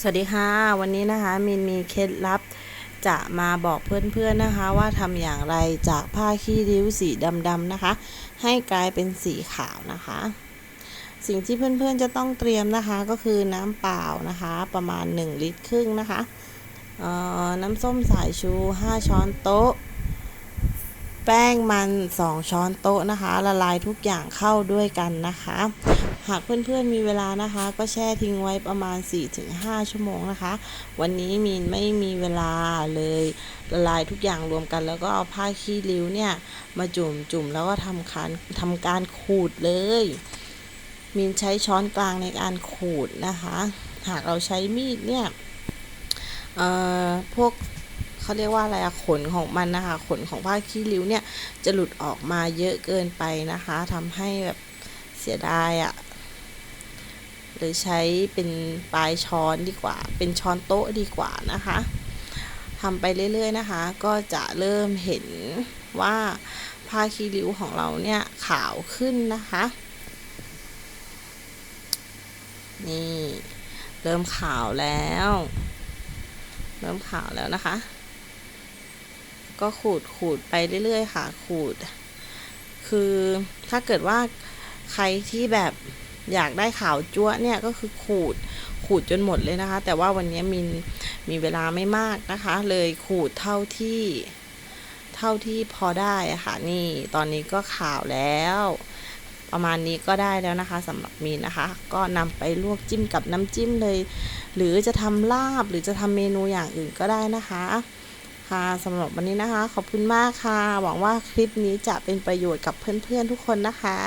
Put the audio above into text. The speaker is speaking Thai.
สวัสดีค่ะ วันนี้นะคะมินมีเคล็ดลับ จะมาบอกเพื่อนๆนะคะ ว่าทำอย่างไรจากผ้าขี้ริ้วสีดำๆนะคะ ให้กลายเป็นสีขาวนะคะ สิ่งที่เพื่อนๆจะต้องเตรียมนะคะก็คือน้ำเปล่านะคะ ประมาณ 1 ลิตรครึ่งนะคะน้ำส้มสายชู 5 ช้อนโต๊ะ แป้งมัน 2 ช้อนโต๊ะนะคะ ละลายทุกอย่างเข้าด้วยกันนะคะ หากเพื่อนๆมีเวลานะคะ ก็แช่ทิ้งไว้ประมาณ 4-5 ชั่วโมงนะคะ วันนี้มีนไม่มีเวลาเลยละลายทุกอย่างรวมกัน แล้วก็เอาผ้าขี้ริ้วเนี่ย มาจุ่มจุ่มแล้วก็ทำการทำการขูดเลย มีนใช้ช้อนกลางในการขูดนะคะ หากเราใช้มีดเนี่ยเออพวก เขาเรียกว่าอะไรอะขนของมันนะคะ ขนของผ้าขี้ริ้วเนี่ยจะหลุดออกมาเยอะเกินไปนะคะทำให้แบบเสียดายอะหรือใช้เป็นปลายช้อนดีกว่า เป็นช้อนโต๊ะดีกว่านะคะทำไปเรื่อยๆนะคะ ก็จะเริ่มเห็นว่าผ้าขี้ริ้วของเราเนี่ยขาวขึ้นนะคะ นี่ เริ่มขาวแล้ว เริ่มขาวแล้วนะคะ ก็ขูดขูดไปเรื่อย ๆ ค่ะ ขูด คือถ้าเกิดว่าใครที่แบบอยากได้ขาวจั๊วเนี่ยก็คือขูดขูดจนหมดเลยนะคะ แต่ว่าวันนี้มินมีเวลาไม่มากนะคะ เลยขูดเท่าที่เท่าที่พอได้ะค่ะนี่ตอนนี้ก็ขาวแล้ว ประมาณนี้ก็ได้แล้วนะคะสำหรับมีนนะคะ ก็นำไปลวกจิ้มกับน้ำจิ้มเลย หรือจะทำลาบหรือจะทำเมนูอย่างอื่นก็ได้นะคะ ค่ะสำหรับวันนี้นะคะ ขอบคุณมากค่ะ หวังว่าคลิปนี้จะเป็นประโยชน์กับเพื่อนๆทุกคนนะคะ